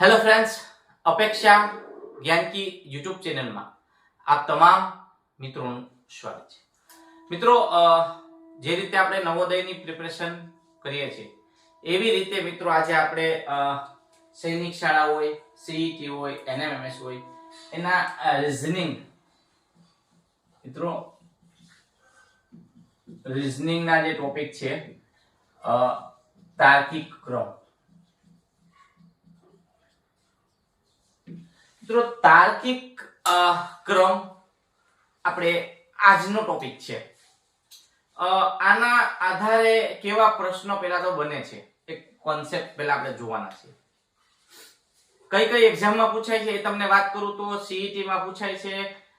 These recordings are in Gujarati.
હેલો ફ્રેન્ડ્સ અપેક્ષા જ્ઞાનકી યુટ્યુબ ચેનલમાં આપ તમામ મિત્રોનું સ્વાગત છે. મિત્રો જે રીતે આપણે નવોદયની પ્રિપરેશન કરીએ છીએ, એવી રીતે મિત્રો આજે આપણે સૈનિક શાળા હોય સીઈટી હોય એનએમએમએસ હોય, એના રિઝનિંગ મિત્રો રિઝનિંગના જે ટોપિક છે તાર્કિક ક્રમ. મિત્રો, તાર્કિક ક્રમ આપણે આજનો ટોપિક છે. આના આધારે કેવા પ્રશ્નો પેલા તો બને છે? એક કોન્સેપ્ટ પેલા આપણે જોવાના છે. કઈ કઈ એક્ઝામમાં પૂછાય છે એ તમને વાત કરું તો CET માં પૂછાય છે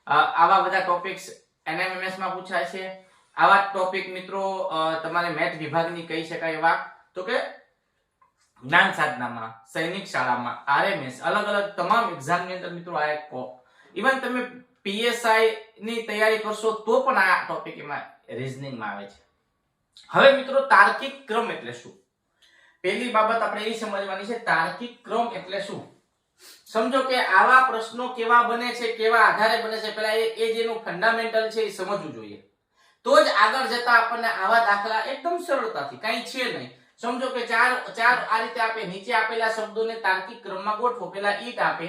આવા બધા ટોપિક્સ એનએમએમએસમાં પૂછાય છે. આવા ટોપિક મિત્રો તમારે મેથ વિભાગની કહી શકાય એવા. તો કે જ્ઞાન સાધનામાં, સૈનિક શાળામાં આરએમએસ અલગ અલગ તમામ એક્ઝામની અંદર મિત્રો આ એક ઇવન તમે પીએસઆઈ ની તૈયારી કરશો તો પણ આ ટોપિક એમાં રિઝનિંગમાં આવે છે. હવે મિત્રો તાર્કિક ક્રમ એટલે શું? પહેલી બાબત આપણે એ સમજવાની છે, તાર્કિક ક્રમ એટલે શું? સમજો કે આવા પ્રશ્નો કેવા બને છે, કેવા આધારે બને છે પેલા એ જેનું ફંડામેન્ટલ છે, એ સમજવું જોઈએ. તો જ આગળ જતા આપણને આવા દાખલા એકદમ સરળતાથી, કાંઈ છે નહીં. સમજો કે ચાર ચાર આ રીતે આપે, નીચે આપેલા શબ્દોને તાર્કિક ક્રમમાં ગોઠવો. પેલા ઈટ આપે.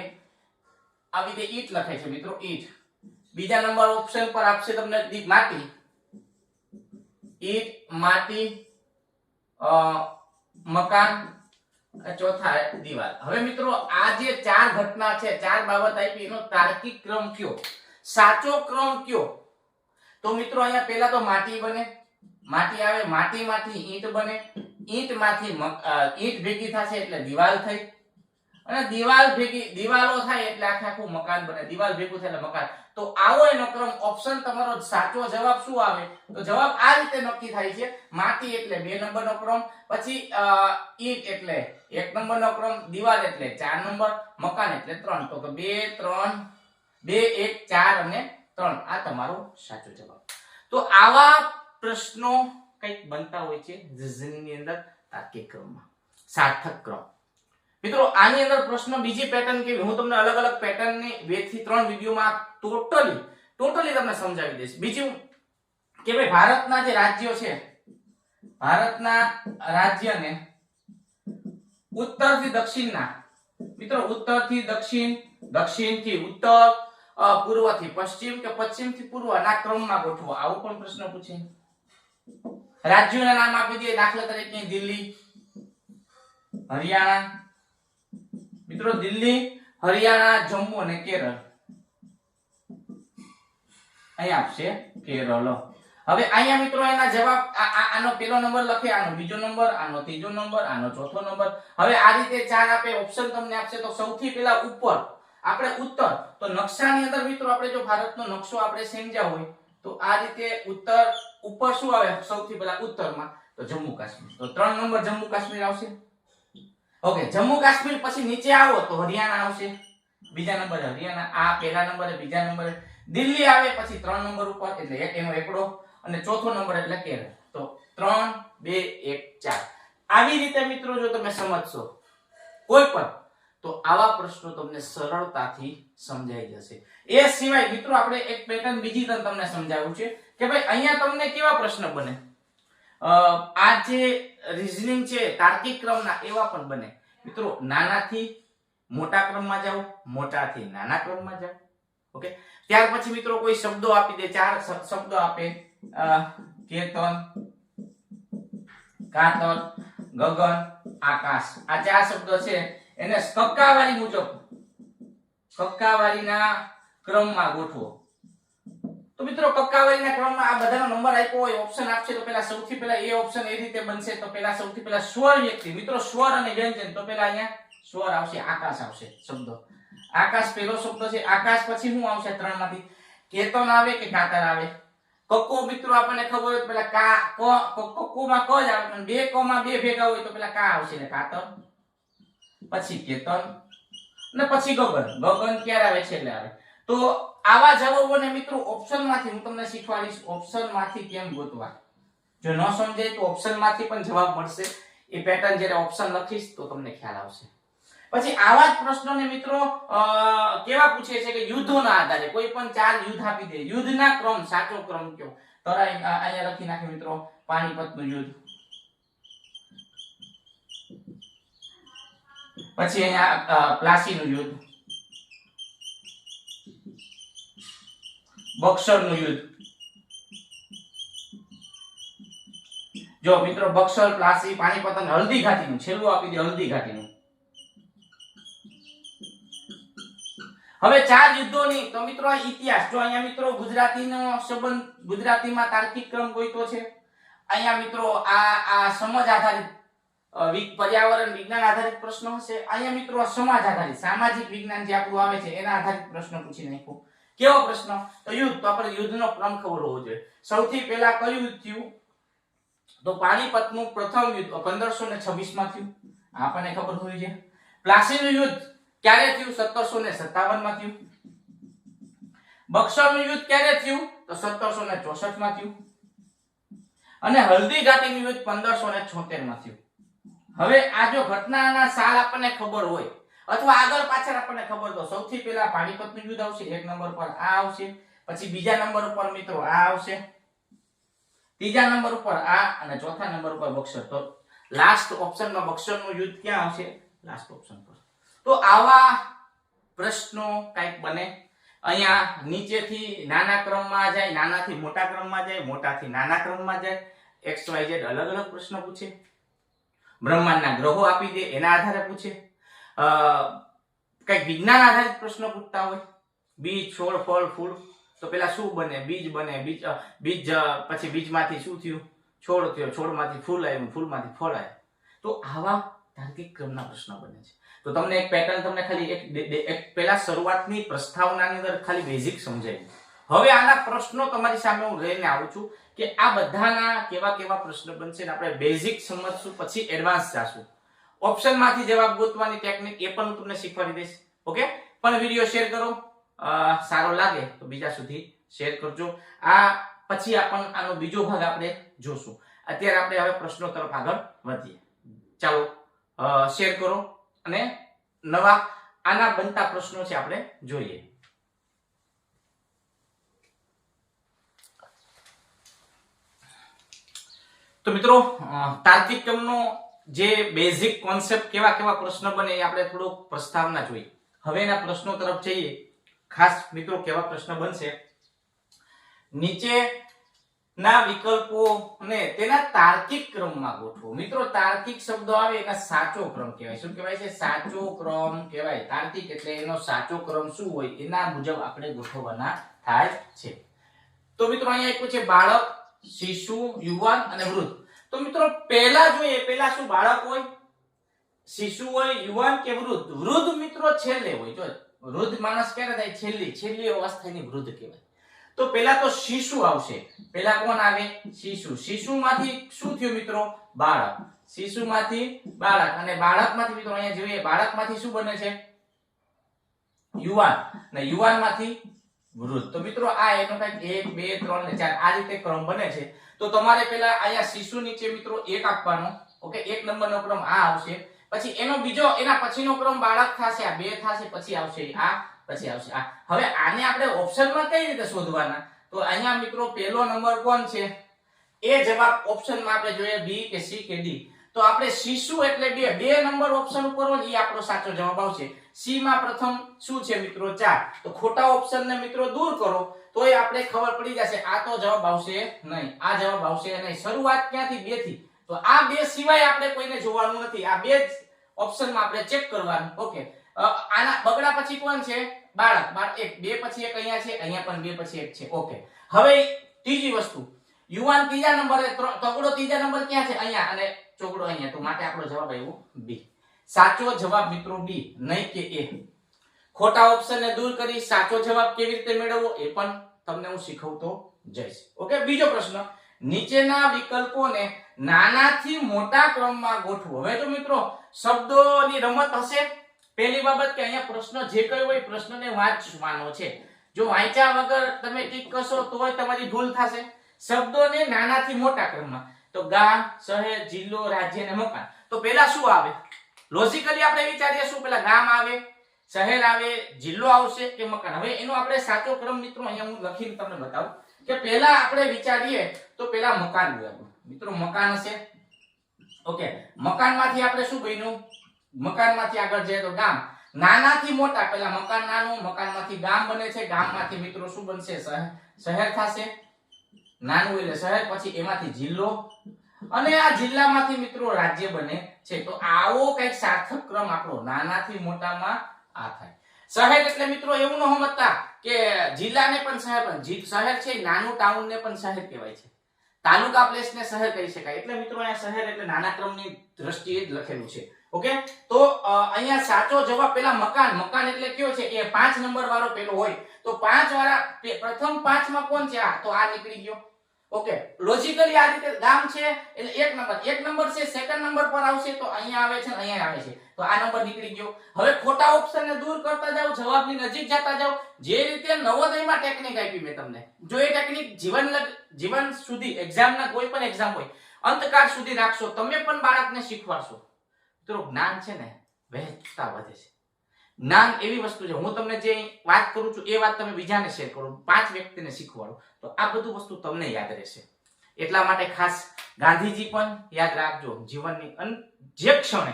આવી રીતે ઈટ લખે છે મિત્રો, ઈટ. બીજા નંબર ઓપ્શન પર આપશે તમને માટી. ઈટ, માટી મકાન ચોથા દિવાલ. હવે મિત્રો, આ જે ચાર ઘટના છે, ચાર બાબત આપી, એનો તાર્કિક ક્રમ કયો? સાચો ક્રમ કયો? તો મિત્રો, અહીંયા પહેલા તો માટી બને. માટી આવે, માટીમાંથી ઈંટ બને. ઈંટમાંથી ઈંટ ભેગી થશે એટલે દિવાલ થઈ. અને દિવાલ ભેગી, દિવાલો થાય એટલે આખે આખું મકાન બને. દિવાલ ભેગું થાય એટલે મકાન. તો આવો એનો ક્રમ ઓપ્શન તમારો સાચો જવાબ શું આવે? તો જવાબ આ રીતે નક્કી થાય છે, માટી એટલે બે નંબરનો ક્રમ, પછી ઈંટ એટલે એક નંબરનો ક્રમ, દિવાલ એટલે ચાર નંબર, મકાન એટલે ત્રણ. તો કે બે, ત્રણ, બે, એક, ચાર અને ત્રણ. આ તમારો સાચો જવાબ. તો આવા પ્રશ્નો કંઈક બનતા હોય છે રિઝનિંગની અંદર તાર્કિક ક્રમમાં સાર્થક ક્રમ મિત્રો, આની અંદર પ્રશ્ન બીજી પેટર્ન કેવી? હું તમને અલગ અલગ પેટર્નની બેથી ત્રણ વિડીયોમાં ટોટલી ટોટલી તમને સમજાવી દઈશ. બીજું કે ભાઈ, ભારતના જે રાજ્યો છે, ભારતના રાજ્યને ઉત્તરથી દક્ષિણના, મિત્રો, ઉત્તરથી દક્ષિણ, દક્ષિણથી ઉત્તર પૂર્વથી પશ્ચિમ કે પશ્ચિમથી પૂર્વના ક્રમમાં ગોઠવો. આવો પણ પ્રશ્ન પૂછે. રાજ્યોના નામ આપી દઈએ. દાખલા તરીકે દિલ્હી, હરિયાણા. મિત્રો, દિલ્હી, હરિયાણા, જમ્મુ અને કેરળ. અહીં આપશે કેરળ. હવે અહીંયા મિત્રો, એના જવાબ આનો પેલો નંબર લખે, આનો બીજો નંબર, આનો ત્રીજો નંબર, આનો ચોથો નંબર. હવે આ રીતે ચાર આપે ઓપ્શન તમને આપશે. તો સૌથી પહેલા ઉપર, આપણે ઉત્તર. તો નકશાની અંદર મિત્રો, આપણે જો ભારતનો નકશો આપણે સમજ્યા હોય, તો આ રીતે ઉત્તર ઉપર શું આવે? સૌથી પહેલા ઉત્તરમાં, તો જમ્મુ કાશ્મીર. તો ત્રણ નંબર જમ્મુ કાશ્મીર આવશે. ઓકે, જમ્મુ કાશ્મીર પછી નીચે આવો, તો હરિયાણા આવશે. બીજા નંબરે હરિયાણા, આ પહેલા નંબરે, બીજા નંબરે. દિલ્હી આવે પછી ત્રણ નંબર ઉપર, એટલે એક એનો એકડો, અને ચોથો નંબર એટલે કેરળ. તો ત્રણ, બે, એક, ચાર. આવી રીતે મિત્રો જો તમે સમજશો, કોઈ પણ, તો આવા પ્રશ્નો તમને સરળતાથી સમજાઈ જશે. એ સિવાય મિત્રો આપણે એક પેટર્ન બીજી તમને સમજાવ્યું છે. કે ભાઈ, અહીંયા તમને કેવા પ્રશ્ન બને? આ જે રીઝનિંગ છે, તાર્કિક ક્રમના એવા પણ બને. મિત્રો, નાનાથી મોટા ક્રમમાં જાઓ, મોટાથી નાના ક્રમમાં જાઓ. ઓકે? ત્યાર પછી મિત્રો કોઈ શબ્દો આપી દે, ચાર શબ્દો આપે. કેતન, કાતર, ગગન, આકાશ. આ ચાર શબ્દો છે. એને કક્કાવારી મુજબ કક્કાવારીના ક્રમમાં ગોઠવો. તો મિત્રો કક્કાવારીના ક્રમમાં આ બધાનો નંબર આપ્યો હોય ઓપ્શન આપશે તો પહેલા સૌથી પહેલા એ ઓપ્શન એ રીતે બનશે, તો પહેલા સૌથી પહેલા સ્વર વ્યક્તિ. મિત્રો સ્વર અને વ્યંજન, તો પહેલા અહીંયા સ્વર આવશે, આકાશ આવશે શબ્દો. આકાશ પહેલો શબ્દ છે, આકાશ પછી શું આવશે ત્રણમાંથી. કેતન આવે કે કાતર આવે? કક્કો મિત્રો આપણને ખબર હોય પેલા કા, ક કક્કોમાં ક જ આવે, પણ બે કમાં બે ભેગા હોય તો પેલા કા આવશે એટલે કાતર પછી કેતન અને પછી ગગન. ગગન ક્યારે આવે? છે એટલે આવે. તો આવા જવાબોને મિત્રો ઓપ્શનમાંથી હું તમને શીખવાડીશ. ઓપ્શનમાંથી કેમ ગોતવા? જો ન સમજાય તો ઓપ્શનમાંથી પણ જવાબ મળશે. એ પેટર્ન જ્યારે ઓપ્શન લખીશ તો તમને ખ્યાલ આવશે. પછી આવા જ પ્રશ્નોને મિત્રો કેવા પૂછે છે કે યુદ્ધોના આધારે, કોઈ પણ ચાર યુદ્ધ આપી દે. યુદ્ધના ક્રમ, સાચો ક્રમ કયો? તરાઈ અહીંયા લખી નાખે મિત્રો, પાણીપતનું યુદ્ધ. પછી અહીંયા પ્લાસી પ્લાસીનું યુદ્ધ. બક્સરનું યુદ્ધ. જો મિત્રો બક્સર પ્લાસી પાણીપત અને હલ્દી ઘાટીનું, છેલ્લું આપી દે હલ્દી ઘાટીનું. હવે ચાર યુદ્ધોની, તો મિત્રો આ ઇતિહાસ, જો અહીંયા મિત્રો ગુજરાતીનો સંબંધ, ગુજરાતીમાં તાર્કિક ક્રમ ગોઈતો છે, અહીંયા મિત્રો આ આ સમજ આધારિત પર્યાવરણ વિજ્ઞાન આધારિત પ્રશ્નો હશે. અહીંયા મિત્રો સમાજ આધારિત, સામાજિક વિજ્ઞાન જે આપણું આવે છે, એના આધારિત પ્રશ્ન પૂછી નાખ્યો. કેવો પ્રશ્ન? તો યુદ્ધ, તો આપણે યુદ્ધનો ક્રમ ખબર હોવો જોઈએ. સૌથી પહેલા કયું યુદ્ધ થયું? તો પાણીપતનું પ્રથમ યુદ્ધ પંદરસો ને છવ્વીસમાં થયું. આપણને ખબર હોવી જોઈએ. પ્લાસીનું યુદ્ધ ક્યારે થયું? સત્તરસો ને સત્તાવનમાં થયું. બક્સરનું યુદ્ધ ક્યારે થયું? તો સત્તરસો ને ચોસઠમાં થયું. અને હલ્દી ઘાટીનું યુદ્ધ પંદરસો ને છોતેરમાં થયું. હવે આ જો ઘટનાના સાલ આપણને ખબર હોય અથવા આગળ પાછળ આપણને ખબર તો સૌથી પહેલા પાણીપતનું યુદ્ધ આવશે, એક નંબર પર આ આવશે, પછી બીજા નંબર ઉપર મિત્રો આ આવશે, ત્રીજા નંબર ઉપર આ અને ચોથા નંબર ઉપર બક્ષર. તો લાસ્ટ ઓપ્શનમાં બક્ષરનું યુદ્ધ ક્યાં આવશે? લાસ્ટ ઓપ્શન પર. તો આવા પ્રશ્નો કંઈક બને. અહીંયા નીચેથી નાના ક્રમમાં જાય, નાનાથી મોટા ક્રમમાં જાય, મોટાથી નાના ક્રમમાં જાય. એક્સ વાય ઝેડ અલગ અલગ પ્રશ્ન પૂછે. બ્રહ્માંડના ગ્રહો આપી દે, એના આધારે પૂછે. કંઈક વિજ્ઞાન આધારિત પ્રશ્નો પૂછતા હોય. બીજ, છોડ, ફળ, ફૂલ. તો પેલા શું બને? બીજ બને. બીજ બીજ પછી બીજમાંથી શું થયું? છોડ થયો. છોડમાંથી ફૂલ આવ્યું. ફૂલમાંથી ફળ આવ્યું. તો આવા તાર્કિક ક્રમના પ્રશ્નો બને છે. તો તમને એક પેટર્ન તમને ખાલી એક એક પેલા શરૂઆતની પ્રસ્તાવનાની અંદર ખાલી બેઝિક સમજાય. હવે આના પ્રશ્નો તમારી સામે હું લઈને આવું છું કે આ બધાના કેવા કેવા પ્રશ્ન બનશે અને આપણે બેઝિક સમજશું, પછી એડવાન્સ જાશું. ઓપ્શનમાંથી જવાબ ગોતવાની ટેકનિક એ પણ હું તમને શીખવાડી દઈશ. ઓકે પણ વીડિયો શેર કરો. સારો લાગે તો બીજા સુધી શેર કરજો. આ પછી આપણ આનો બીજો ભાગ આપણે જોશું. અત્યારે આપણે હવે પ્રશ્નો તરફ આગળ વધીએ. ચાલો શેર કરો અને નવા આના બનતા પ્રશ્નો છે આપણે જોઈએ. તો મિત્રો તાર્કિક ક્રમનો જે બેઝિક કોન્સેપ્ટ કેવા કેવા પ્રશ્ન બને એ આપણે થોડુંક પ્રસ્તાવના જોઈએ. હવે એના પ્રશ્નો તરફ જઈએ. ખાસ મિત્રો કેવા પ્રશ્ન બનશે? નીચે ના વિકલ્પો અને તેના તાર્કિક ક્રમમાં ગોઠવો. મિત્રો, તાર્કિક શબ્દો આવે એના સાચો ક્રમ કહેવાય. શું કહેવાય છે? સાચો ક્રમ કહેવાય. તાર્કિક એટલે એનો સાચો ક્રમ શું હોય એના મુજબ આપણે ગોઠવવાના થાય છે. તો મિત્રો, અહીંયા એક છે બાળક, શિશુ, યુવાન અને વૃદ્ધ. તો મિત્રો, પહેલા જોઈએ, પહેલા શું બાળક હોય? શિશુ હોય, યુવાન કે વૃદ્ધ? વૃદ્ધ મિત્રો છેલ્લે હોય. જો, વૃદ્ધ માણસ ક્યારે થાય? છેલ્લી છેલ્લી અવસ્થાની વૃદ્ધ કહેવાય. તો પહેલા તો શિશુ આવશે. પહેલા કોણ આવે? શિશુ. શિશુમાંથી શું થયું મિત્રો? બાળક. શિશુમાંથી બાળક. અને બાળકમાંથી મિત્રો અહીંયા જોઈએ, બાળકમાંથી શું બને છે? યુવાન. અને યુવાનમાંથી વૃદ્ધ. તો મિત્રો, આ એનો કંઈક એક, બે, ત્રણ ને ચાર આ રીતે ક્રમ બને છે. તો તમારે પેલા અહીંયા શિશુ નીચે મિત્રો એક આપવાનો, ઓકે? એક નંબરનો ક્રમ આ આવશે. પછી એનો બીજો, એના પછીનો ક્રમ બાળક થશે, આ બે થશે, પછી આવશે આ, પછી આવશે આ. હવે આને આપણે ઓપ્શનમાં કઈ રીતે શોધવાના? તો અહીંયા મિત્રો પહેલો નંબર કોણ છે? એ જવાબ ઓપ્શનમાં આપણે જોઈએ બી કે સી કે ડી. તો આપણે શિશુ એટલે બે બે નંબર ઓપ્શન ઉપર હોય એ આપણો સાચો જવાબ આવશે. સી માં પ્રથમ શું છે મિત્રો? ચાર. તો ખોટા ઓપ્શન ને મિત્રો દૂર કરો. તોય આપણે ખબર પડી જશે, આ તો જવાબ આવશે નહીં, આ જવાબ આવશે નહીં. શરૂઆત ક્યાંથી? બેથી તો આ બે સિવાય આપણે કોઈને જોવાનું નથી. આ બે ઓપ્શનમાં આપણે ચેક કરવાનું. ઓકે. આના બગડા પછી કોણ છે? બાળક. બાળક એક. બે પછી એક અહીંયા છે, અહીંયા પણ બે પછી એક છે. ઓકે. હવે ત્રીજી વસ્તુ. યુવાન ત્રીજા નંબરે તગડો ત્રીજા નંબર ક્યાં છે? અહીંયા. અને ચોગડો અહીંયા. તો માટે આપણો જવાબ આવ્યો બી. સાચો જવાબ મિત્રો બી. નહીં કે એ. ખોટા ઓપ્શનને દૂર કરી સાચો જવાબ કેવી રીતે મેળવવો એ પણ તમને હું શીખવતો જઈશ. ઓકે, બીજો પ્રશ્ન. નીચેના વિકલ્પોને નાનાથી મોટા ક્રમમાં ગોઠવો. હવે તો મિત્રો, શબ્દોની રમત હશે, પહેલી બાબત કે અહીંયા પ્રશ્ન જે કયો હોય પ્રશ્નને વાંચવાનો છે. જો વાંચ્યા વગર તમે ટીક કરશો તોય તમારી ભૂલ થશે. શબ્દોને નાનાથી મોટા ક્રમમાં. તો ગામ, શહેર, જિલ્લો, રાજ્ય અને મકાન. તો પહેલા શું આવે? લોજિકલી આપણે વિચારીએ, શું? પેલા ગામ આવે શહેર આવે, જિલ્લો આવશે કે મકાન. હવે એનો આપણે સાચો ક્રમ મિત્રો અહીંયા હું લખીને તમને બતાવું કે પહેલા આપણે વિચારીએ તો પેલા મકાન હોય મિત્રો, મકાન હશે. ઓકે. મકાનમાંથી આપણે શું બન્યું? મકાનમાંથી આગળ જઈએ તો ગામ. નાનાથી મોટા પેલા મકાન નાનું, મકાનમાંથી ગામ બને છે. ગામમાંથી મિત્રો શું બનશે? શહેર થશે. નાનું એટલે શહેર, પછી એમાંથી જિલ્લો. અને આ જિલ્લામાંથી મિત્રો રાજ્ય બને છે. તો આવો કંઈક સાર્થક ક્રમ આપણો. નાનાથી મોટામાં આ થાય. શહેર એટલે મિત્રો એવું ન સમજતા કે જિલ્લાને પણ શહેર પણ. શહેર છે, નાનું ટાઉન ને પણ શહેર કહેવાય છે. તાલુકા પ્લેસ ને શહેર કહી શકાય. એટલે મિત્રો અહીંયા શહેર એટલે નાના ક્રમની દ્રષ્ટિએ જ લખેલું છે. ઓકે? તો અહીંયા સાચો જવાબ પેલા મકાન. મકાન એટલે કયો છે? એ પાંચ નંબર વાળો પેલો હોય. તો પાંચ વાળા પ્રથમ પાંચમાં કોણ છે? આ તો આ નીકળી ગયો. ઓકે? લોજિકલી આ રીતે ગામ છે, એટલે એક નંબર. એક નંબર છે સેકન્ડ નંબર પર આવશે, તો અહીંયા આવે છે અહીંયા આવે છે. તો આ નંબર નીકળી ગયો. હવે ખોટા ઓપ્શન ને દૂર કરતા જાઓ, જવાબની નજીક જતા જાઓ. જે રીતે નવોદયમાં ટેકનિક આપી મેં તમને. જો એ ટેકનિક જીવન જીવન સુધી એક્ઝામના કોઈ પણ એક્ઝામ હોય અંતકાળ સુધી રાખશો, તમે પણ બાળકને શીખવાડશો. મિત્રો, જ્ઞાન છે ને, વહેતા વધે છે. જ્ઞાન એવી વસ્તુ છે, હું તમને જે વાત કરું છું, એ વાત તમે બીજાને શેર કરો, પાંચ વ્યક્તિને શીખવાડો, તો આ બધું વસ્તુ તમને યાદ રહેશે. એટલા માટે ખાસ ગાંધીજી પણ યાદ રાખજો, જીવનની જે ક્ષણે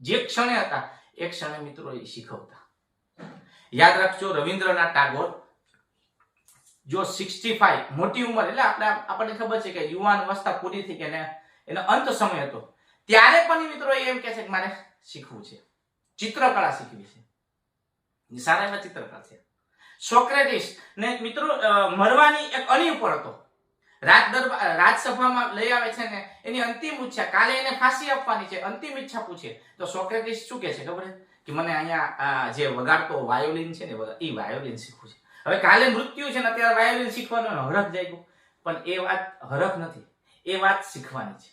જે ક્ષણે હતા, એ ક્ષણે મિત્રો એ શીખવતા. યાદ રાખજો રવિન્દ્રનાથ ટાગોર, જો 65 મોટી ઉંમર, એટલે આપણે આપણને ખબર છે કે યુવાન અવસ્થા પૂરી થઈ ગઈ અને એનો અંત સમય હતો. ત્યારે પણ મિત્રો એમ કે છે કે મારે શીખવું છે. ચિત્રકળા શીખવી છે. સારા એવા ચિત્રકળા છે. સોક્રેટિસ, ને મિત્રો મરવાની એક અણી ઉપર હતો. રાજ દરબાર રાજસભામાં લઈ આવે છે ને, એની અંતિમ ઈચ્છા, કાલે એને ફાંસી આપવાની છે, અંતિમ ઈચ્છા પૂછે. તો સોક્રેટિસ શું કહે છે ખબર કે મને અહીંયા જે વગાડતો વાયોલિન છે ને એ વાયોલિન શીખવું છે. હવે કાલે મૃત્યુ છે ને અત્યારે વાયોલિન શીખવાનો હરખ જાય પણ એ વાત હરખ નથી. એ વાત શીખવાની છે.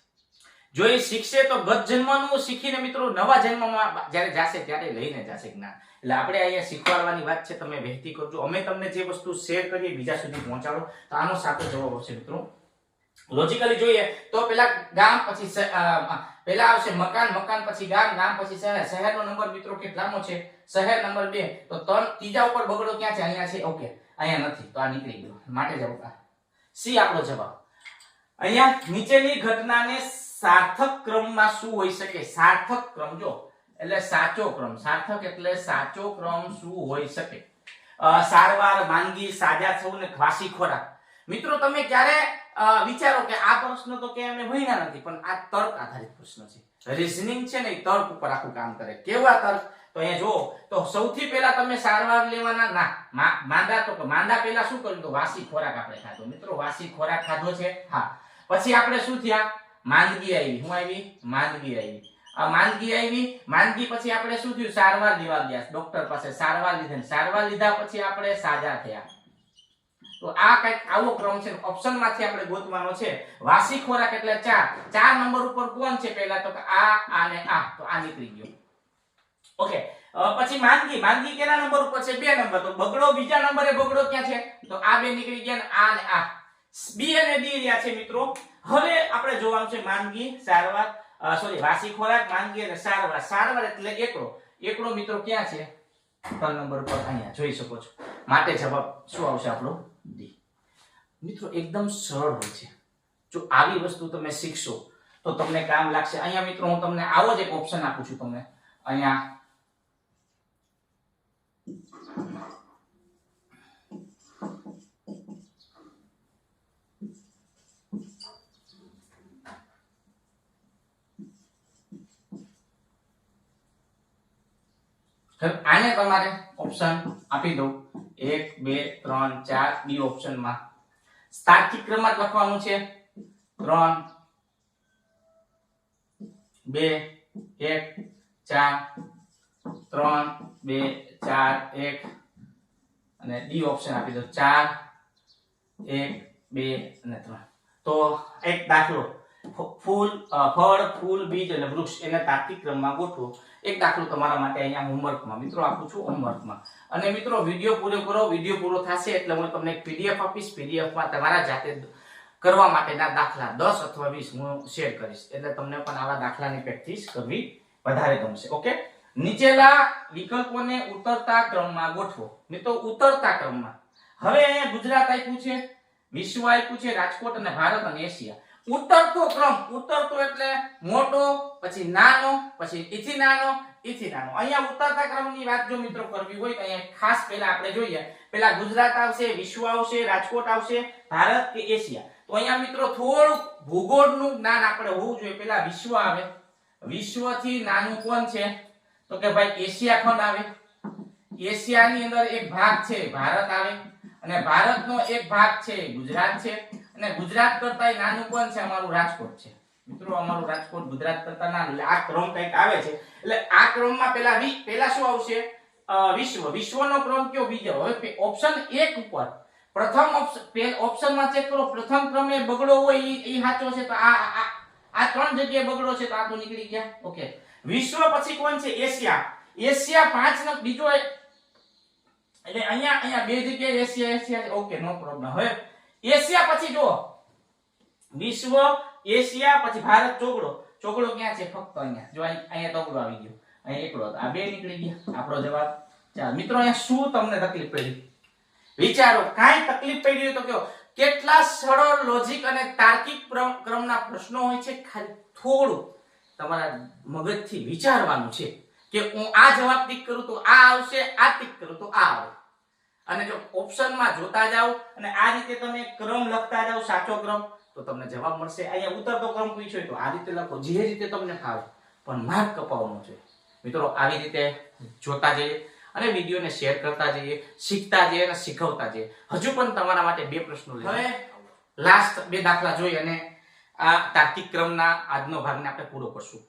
જો એ શીખશે તો ગત જન્મનું શીખીને મિત્રો નવા જન્મમાં જ્યારે જાશે ત્યારે લઈને જાશે જ્ઞાન. એટલે આપણે અહીંયા શીખવાડવાની વાત છે, તમે વહેતી કરજો. અમે તમને જે વસ્તુ શેર કરીએ બીજા સુધી પહોંચાડો, તો આનો સાચો જવાબ હશે મિત્રો. લોજિકલી જોઈએ, તો પેલા ગામ પછી પેલા આવશે મકાન મકાન પછી ગામ ગામ પછી શહેર. શહેરનો નંબર મિત્રો કેટલામો છે? શહેર નંબર બે. તો ત્રણ, ત્રીજા ઉપર બગડો ક્યાં છે? અહીંયા છે. ઓકે. અહીંયા નથી. તો આ નીકળી ગયો. માટે જવાબ સી આપણો જવાબ. અહીંયા નીચેની ઘટનાને સાર્થક ક્રમમાં શું હોઈ શકે? સાર્થક ક્રમ, જો. એટલે સાચો ક્રમ. સાર્થક એટલે સાચો ક્રમ શું હોઈ શકે? સારવાર, માંદગી, સાજા થવું ને વાસી ખોરાક. મિત્રો, તમે ક્યારે વિચારો કે આ પ્રશ્ન તો કે અમે ભણ્યા નથી, પણ આ તર્ક આધારિત પ્રશ્ન છે. રીઝનિંગ છે ને તર્ક ઉપર આખું કામ કરે. કેવા તર્ક? તો અહીંયા જો તો સૌથી પહેલા તમે સારવાર લેવાના, ના માંદા તો માંદા પહેલા શું કર્યું? તો વાસી ખોરાક આપણે ખાધો. મિત્રો, વાસી ખોરાક ખાધો છે? હા. પછી આપણે શું થયા? માંદગી આવી શું આવી? માંદગી આવી. આ માંદગી આવી, માંદગી પછી આપણે શું થયું? સારવાર લેવા ગયા. ડોક્ટર પાસે સારવાર લીધી સારવાર લીધા પછી આપણે સાજા થયા. તો આ કંઈક આવો ક્રમ છે. ઓપ્શનમાંથી આપણે ગોતવાનો છે. વાસી ખોરાક એટલે ચાર. ચાર નંબર ઉપર કોણ છે પહેલા? તો આ આ આ. તો આ નીકળી ગયો. ઓકે. પછી માંદગી. માંદગી કેના નંબર ઉપર છે? બે નંબર. તો બગડો બીજા નંબરે બગડો ક્યાં છે? તો આ બે નીકળી ગયા ને આ ને આ. બી અને ડી રહ્યા છે મિત્રો. હવે આપણે જોવાનું છે માંદગી, સારવાર સોરી વાસી ખોરાક, માંદગી અને સારવાર. સારવાર એટલે એકડો. એકડો મિત્રો ક્યાં છે? ત્રણ નંબર પર અહીંયા જોઈ શકો છો. માટે જવાબ શું આવશે આપણો? ડી મિત્રો, એકદમ સરળ હોય છે. જો આવી વસ્તુ તમે શીખશો, તો તમને કામ લાગશે. અહીંયા મિત્રો, હું તમને આવો જ એક ઓપ્શન આપું છું તમને. અહીંયા આને તમારે ઓપ્શન આપી દો એક, બે, ત્રણ, ચાર, બી ઓપ્શનમાં તાર્કિક ક્રમમાં લખવાનું છે. ત્રણ, બે, એક, ચાર, ત્રણ, બે, ચાર, એક. અને ડી ઓપ્શન આપી દો ચાર, એક, બે અને ત્રણ. તો એક દાખલો. ફૂલ ફળ, ફૂલ, બીજ અને વૃક્ષ એને તાર્કિક ક્રમમાં ગોઠવો. એક દાખલો તમારા માટે અહીંયા હોમવર્કમાં મિત્રો, આપું છું હોમવર્કમાં અને મિત્રો વીડિયો પૂરો કરો વીડિયો પૂરો થશે એટલે હું તમને એક પીડીએફ આપીશ. પીડીએફમાં તમારા જાતે કરવા માટેના દાખલા દસ અથવા વીસ હું શેર કરીશ. એટલે તમને પણ આવા દાખલાની પ્રેક્ટિસ કરવી વધારે ગમશે. ઓકે નીચેલા વિકલ્પોને ઉતરતા ક્રમમાં ગોઠવો. મિત્રો, ઉતરતા ક્રમમાં. હવે અહીંયા ગુજરાત આપ્યું છે, વિશ્વ આપ્યું છે, રાજકોટ અને ભારત અને એશિયા. ઉતરતો ક્રમ, ઉતરતો એટલે મોટો, પછી નાનો, પછી ઈથી નાનો ઈથી નાનો. અહીંયા ઉતરતા ક્રમની વાત જો મિત્રો કરવી હોય તો અહીંયા ખાસ પહેલા આપણે જોઈએ. પહેલા ગુજરાત આવશે, વિશ્વ આવશે, રાજકોટ આવશે, ભારત કે એશિયા. તો અહીંયા મિત્રો થોડું ભૂગોળનું જ્ઞાન આપણે હોવું જોઈએ. પહેલા વિશ્વ આવે. વિશ્વથી નાનું કોણ છે? તો કે ભાઈ એશિયા ખંડ આવે. એશિયાની અંદર એક ભાગ છે, ભારત આવે. અને ભારતનો એક ભાગ છે, ગુજરાત છે. અને ગુજરાત કરતા નાનું કોણ છે? અમારું રાજકોટ છે. મિત્રો, અમારું રાજકોટ ગુજરાત કરતા નાનું આ ક્રમ કંઈક આવે છે. એટલે આ ક્રમમાં પેલા પેલા શું આવશે? વિશ્વ. વિશ્વનો ક્રમ કયો? બીજો. હવે ઓપ્શન એક ઉપર. પ્રથમ ઓપ્શન ઓપ્શનમાં ચેક કરો. પ્રથમ ક્રમે બગડો હોય ઈ સાચો છે તો આ આ ત્રણ જગ્યાએ બગડો છે તો આ તો નીકળી ગયા. ઓકે. વિશ્વ પછી કોણ છે? એશિયા. એશિયા પાંચ નો બીજો એટલે અહીંયા અહીંયા બે જગ્યાએ Asia Asia okay, no problem. હવે એશિયા પછી જો વિશ્વ એશિયા પછી ભારત ચોકડો. ચોકડો ક્યાં છે? ફક્ત અહીંયા. જો અહીંયા ચોકડો આવી ગયો. અહીં એકડો આ બે નીકળી ગયા. આપણો જવાબ ચાલ મિત્રો, અહીંયા શું તમને તકલીફ પડી? વિચારો, કાંઈ તકલીફ પડી તો કયો કેટલા સરળ લોજિક અને તાર્કિક ક્રમના પ્રશ્નો હોય છે? ખાલી થોડું તમારા મગજથી વિચારવાનું છે કે હું આ જવાબ ટીક કરું તો આ આવશે, આ ટીક કરું તો આ આવે અને જો ઓપ્શનમાં જોતા જાઓ અને આ રીતે તમે ક્રમ લખતા જાઓ સાચો ક્રમ તો તમને જવાબ મળશે. અહીંયા ઉતરતો ક્રમ પૂછ્યો તો આ રીતે લખો જે રીતે તમને ફાવે. પણ માર્ક કપાવવાનો છે. મિત્રો આવી રીતે જોતા જઈએ અને વિડીયોને શેર કરતા જઈએ શીખતા જઈએ અને શીખવતા જઈએ. હજુ પણ તમારા માટે બે પ્રશ્નો હવે લાસ્ટ બે દાખલા જોઈ અને આ તાર્કિક ક્રમના આજનો ભાગને આપણે પૂરો કરશું.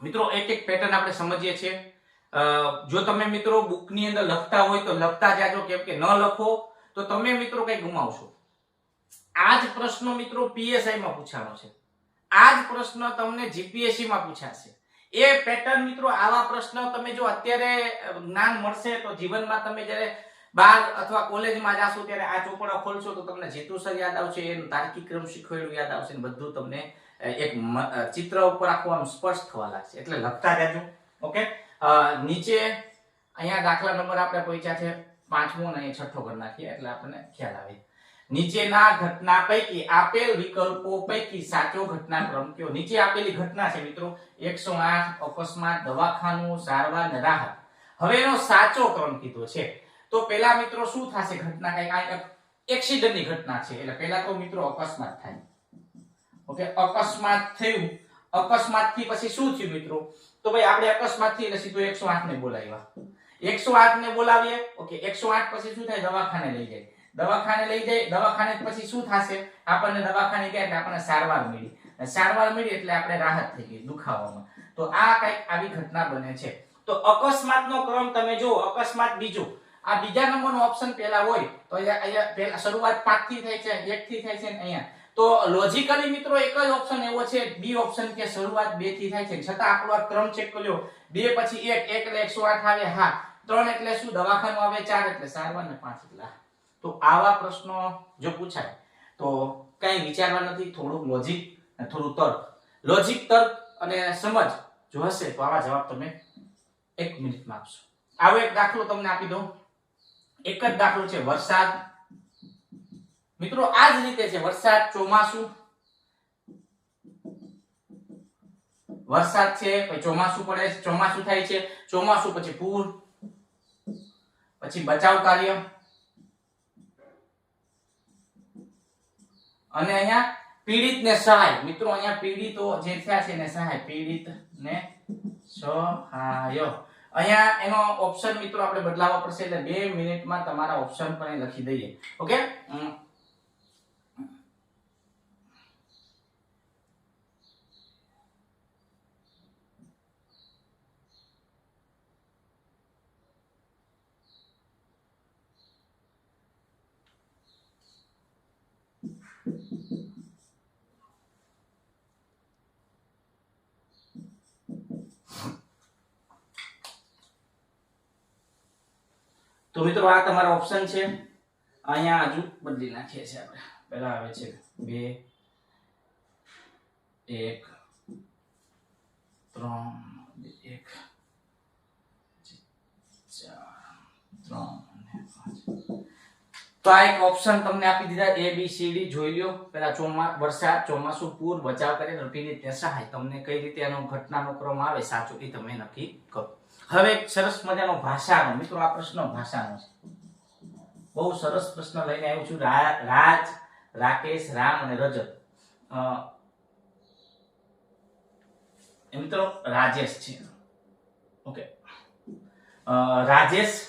મિત્રો એક એક પેટર્ન આપણે સમજીએ છીએ. જો તમે મિત્રો બુકની અંદર લખતા હોય તો લખતા જાજો, કેમ કે ન લખો, તો તમે મિત્રો કઈ ગુમાવશો. આ જ પ્રશ્નો મિત્રો પીએસઆઈ માં પૂછાનો છે. આ જ પ્રશ્ન તમને જીપીએસસી માં પૂછાશે. એ પેટર્ન મિત્રો આવા પ્રશ્ન તમે જો અત્યારે જ્ઞાન મળશે તો જીવનમાં તમે જ્યારે બાર અથવા કોલેજમાં જાશો ત્યારે આ ચોપડા ખોલશો તો તમને જેતુ સર યાદ આવશે, એનું તાર્કિક ક્રમ શીખવેલું યાદ આવશે બધું તમને એક ચિત્ર ઉપર આખું સ્પષ્ટ થવા લાગશે. એટલે લખતા રહેજો ઓકે? નીચે અહીંયા દાખલા નંબર આપણે પહોંચ્યા છે પાંચમો અને છઠ્ઠો કરી નાખીએ એટલે આપણને ખ્યાલ આવે. નીચેના ઘટના પૈકી આપેલ વિકલ્પો પૈકી સાચો ઘટનાક્રમ કયો? નીચે આપેલી ઘટના છે મિત્રો, એકસો આઠ, અકસ્માત, દવાખાનું, સારવાર ને રાહત. હવેનો સાચો ક્રમ કીધો છે. તો પેલા મિત્રો શું થશે? ઘટના કઈ આ એક્સિડન્ટની ઘટના છે. એટલે પેલા તો મિત્રો અકસ્માત થાય. ઓકે? અકસ્માત થયું. અકસ્માતથી પછી શું થયું મિત્રો? તો ભાઈ આપણે અકસ્માતથી એટલે સીધું એકસો આઠ ને બોલાવ્યા. એકસો આઠ ને બોલાવીએ, ઓકે, એકસો આઠ પછી શું થાય? દવાખાને લઈ જાય. દવાખાને લઈ જાય, દવાખાને પછી શું થશે? આપણને દવાખાને ગયા એટલે આપણને સારવાર મળી. સારવાર મળી એટલે આપણે રાહત થઈ ગઈ દુખાવામાં. તો આ કંઈક આવી ઘટના બને છે. તો અકસ્માતનો ક્રમ તમે જુઓ, અકસ્માત બીજો. આ બીજા નંબરનો ઓપ્શન પહેલા હોય, તો અહીંયા પહેલા શરૂઆત 5 થી થાય છે 1 થી થાય છે અહીંયા. તો લોજિકલી મિત્રો એક જ ઓપ્શન એવો છે બી ઓપ્શન કે શરૂઆત બેથી થાય છે. છતાં આપણો આ ક્રમ ચેક કર્યો. બે પછી એક એક એટલે એકસો આઠ આવે, હા. ત્રણ એટલે શું? દવાખાનું આવે, ચાર એટલે સારવાર ને પાંચ એટલે આ. તો આવા પ્રશ્નો જો પૂછાય, તો કઈ વિચારવા નથી, થોડુંક લોજિક અને થોડું તર્ક. લોજિક તર્ક અને સમજ જો હશે, તો આવા જવાબ તમે એક મિનિટમાં આપશો. આવો એક દાખલો તમને આપી દઉં. એક જ દાખલો છે, વરસાદ મિત્રો, આ જ રીતે છે, વરસાદ ચોમાસું. વરસાદ છે, પછી ચોમાસું પડે છે, ચોમાસું થાય છે, ચોમાસું પછી પૂર, પછી બચાવ કાર્ય. અને અહીંયા પીડિત ને સહાય, મિત્રો, અહીંયા પીડિતો જે થયા છે ને સહાય પીડિત ને સહાય. અહીંયા એનો ઓપ્શન મિત્રો, આપણે બદલાવવા પડશે, એટલે બે મિનિટમાં તમારા ઓપ્શન પણ લખી દઈએ. ઓકે તો મિત્રો, આ તમારો ઓપ્શન છે. અહીંયા હજુ બદલી નાખીએ છીએ આપણે. પહેલા આવે છે બે, એક, ત્રણ, એક, ચાર ત્રણ તો આ એક ઓપ્શન તમને આપી દીધા એ બી સી ડી જોઈ લ્યો. પેલા ચોમા, વરસાદ, ચોમાસું, પૂર, બચાવ કરીને રૂટીની તે સહાય. તમને કઈ રીતે એનો ઘટનાનો ક્રમ આવે સાચો એ તમે નક્કી કરો. હવે એક સરસ મજાનો ભાષાનો, મિત્રો આ પ્રશ્ન ભાષાનો છે. બહુ સરસ પ્રશ્ન લઈને આવ્યો છું. રાજ, રાકેશ, રામ અને રજત. મિત્રો રાજેશ છે. ઓકે. રાજેશ,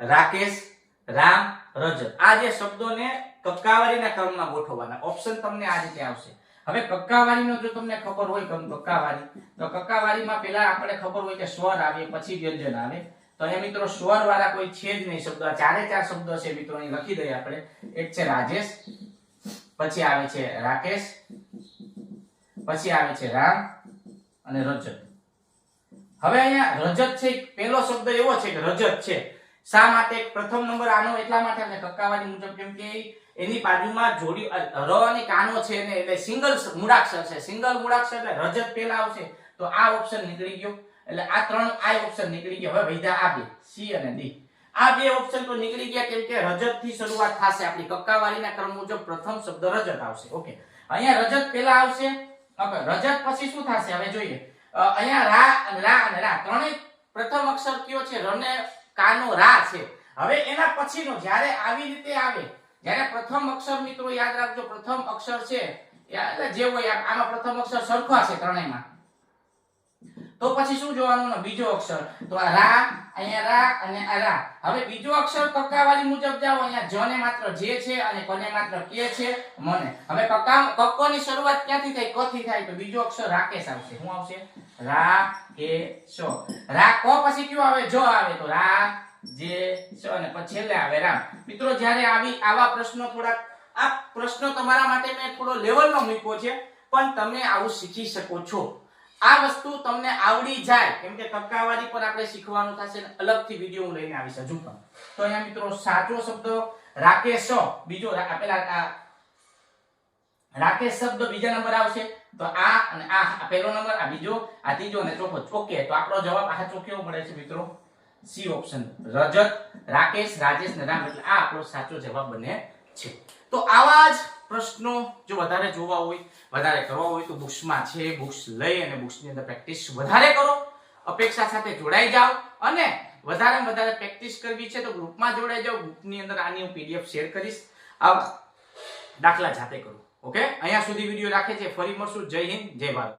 રાકેશ, રામ, રજત. આ જે શબ્દોને કક્કાવારીના ક્રમમાં ગોઠવવાના. ઓપ્શન તમને આ રીતે આવશે. હવે કક્કાવારીનો જો તમને ખબર હોય કે કક્કાવારી, તો કક્કાવારીમાં પહેલા આપણે ખબર હોય કે સ્વર આવે, પછી વ્યંજન આવે. તો અહીંયા મિત્રો સ્વર વાળા કોઈ છે જ નહીં શબ્દ. ચારે ચાર શબ્દો છે મિત્રો, અહીં લખી દઈએ આપણે. એક છે રાજેશ, પછી આવે છે રાકેશ, પછી આવે છે રામ અને રજત. હવે અહીંયા રજત છે પહેલો શબ્દ એવો છે કે રજત છે. શા માટે? પ્રથમ નંબર આનો એટલા માટે અને કક્કાવારી મુજબ, કેમ કે એની બાજુમાં જોડી ર અને કાનો છે ને, એટલે સિંગલ મૂળાક્ષર છે. સિંગલ મૂળાક્ષર એટલે રજત પહેલા આવશે, તો આ ઓપ્શન નીકળી ગયો. એટલે આ ત્રણ, આ ઓપ્શન નીકળી ગયો. હવે વૈધા આ બે, સી અને ડી. આ બે ઓપ્શન તો નીકળી ગયા, કેમ કે રજતથી શરૂઆત થશે આપણી કક્કાવાળીના ક્રમ મુજબ પ્રથમ શબ્દ રજત આવશે. ઓકે. અહીંયા રજત પેલા આવશે. રજત પછી શું થશે? હવે જોઈએ. અહીંયા રા રા અને રા. ત્રણેય પ્રથમ અક્ષર કયો છે? ર ને કાનો રા છે. હવે એના પછીનો, જ્યારે આવી રીતે આવે, જ્યારે પ્રથમ અક્ષર મિત્રો યાદ રાખજો, પ્રથમ અક્ષર છે એટલે જે હોય, આમાં પ્રથમ અક્ષર સરખા છે ત્રણેયમાં. તો પછી શું જોવાનું બીજો અક્ષર. તો આ રા, અહીંયા રા અને આ રા. હવે બીજો અક્ષર કક્કાવાળી મુજબ જાઓ. અહીંયા જ ને માત્ર જે છે અને કને માત્ર કે છે, મને. હવે કક્કા, કક્કોની શરૂઆત ક્યાંથી થાય ક થાય? તો બીજો અક્ષર રાકેશ આવશે. શું આવશે? રા કે શ રા ક પછી કયો આવે? જો આવે. તો રા, જે શ અને પછી છેલ્લે આવે. રામ. મિત્રો, જ્યારે આવી, આવા પ્રશ્નો થોડાક, આ પ્રશ્નો તમારા માટે મેં થોડો લેવલનો મૂક્યો છે, પણ તમે આવું શીખી શકો છો. આ વસ્તુ તમને આવડી જાય, કેમ કે કક્કાવારી પર આપણે શીખવાનું થશે અલગથી વીડિયો હું લઈને આવીશ હજુ પણ. તો અહીંયા મિત્રો સાચો શબ્દ રાકેશ, બીજો પેલા રાકેશ શબ્દ બીજા નંબર આવશે, તો આ અને આ પહેલો નંબર, આ બીજો, આ ત્રીજો અને ચોથો. ઓકે તો આપણો જવાબ આ કેવો મળે છે મિત્રો? સી ઓપ્શન રજત, રાકેશ, રાજેશ ને રામ. એટલે આ આપણો સાચો જવાબ બને છે. તો આવા જ પ્રશ્નો જો વધારે જોવા હોય, વધારે કરવા હોય, તો બુક્સમાં છે, બુક્સ લઈ અને બુક્સની અંદર પ્રેક્ટિસ વધારે કરો. અપેક્ષા સાથે જોડાઈ જાઓ અને વધારે વધારે પ્રેક્ટિસ કરવી છે તો ગ્રુપમાં જોડાઈ જાઓ. ગ્રુપની અંદર આની હું પીડીએફ શેર કરીશ. આ દાખલા જાતે કરો. ઓકે? અહીંયા સુધી વીડિયો રાખે છે. ફરી મળશું. જય હિન્દ, જય ભારત.